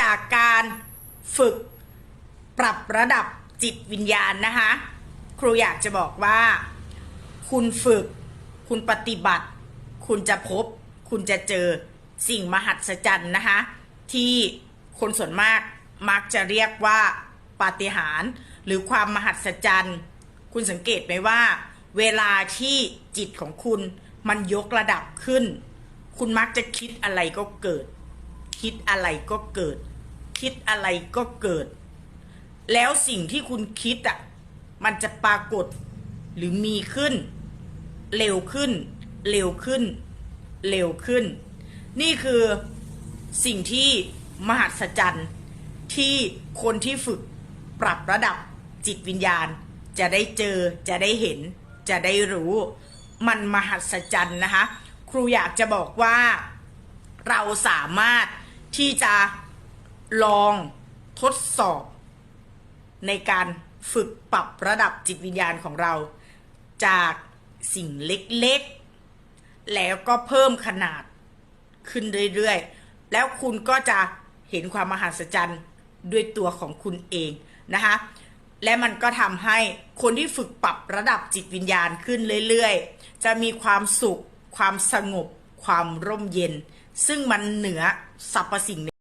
จากการฝึกปรับระดับจิตวิญญาณนะคะ ครูอยากจะบอกว่า คุณฝึก คุณปฏิบัติ คุณจะพบ คุณจะเจอสิ่งมหัศจรรย์นะคะ ที่คนส่วนมากมักจะเรียกว่าปาฏิหาริย์หรือความมหัศจรรย์ คุณสังเกตไหมว่า เวลาที่จิตของคุณมันยกระดับขึ้น คุณมักจะคิดอะไรก็เกิด คิดอะไรก็เกิด คิดอะไรก็เกิด แล้วสิ่งที่คุณคิดอะมันจะปรากฏหรือมีขึ้น เร็วขึ้น เร็วขึ้น เร็วขึ้น นี่คือสิ่งที่มหัศจรรย์ที่คนที่ฝึกปรับระดับจิตวิญญาณ จะได้เจอจะได้เห็น จะได้รู้ มันมหัศจรรย์นะคะ ครูอยากจะบอกว่าเราสามารถ ที่จะลองทดสอบ ในการฝึกปรับระดับจิตวิญญาณของเรา จากสิ่งเล็กๆ แล้วก็เพิ่มขนาดขึ้นเรื่อยๆ แล้วคุณก็จะเห็นความมหัศจรรย์ด้วยตัวของคุณเองนะคะและมันก็ทำให้คนที่ฝึกปรับระดับจิตวิญญาณขึ้นเรื่อยๆ จะมีความสุข ความสงบ ความร่มเย็น ซึ่งมันเหนือสรรพสิ่ง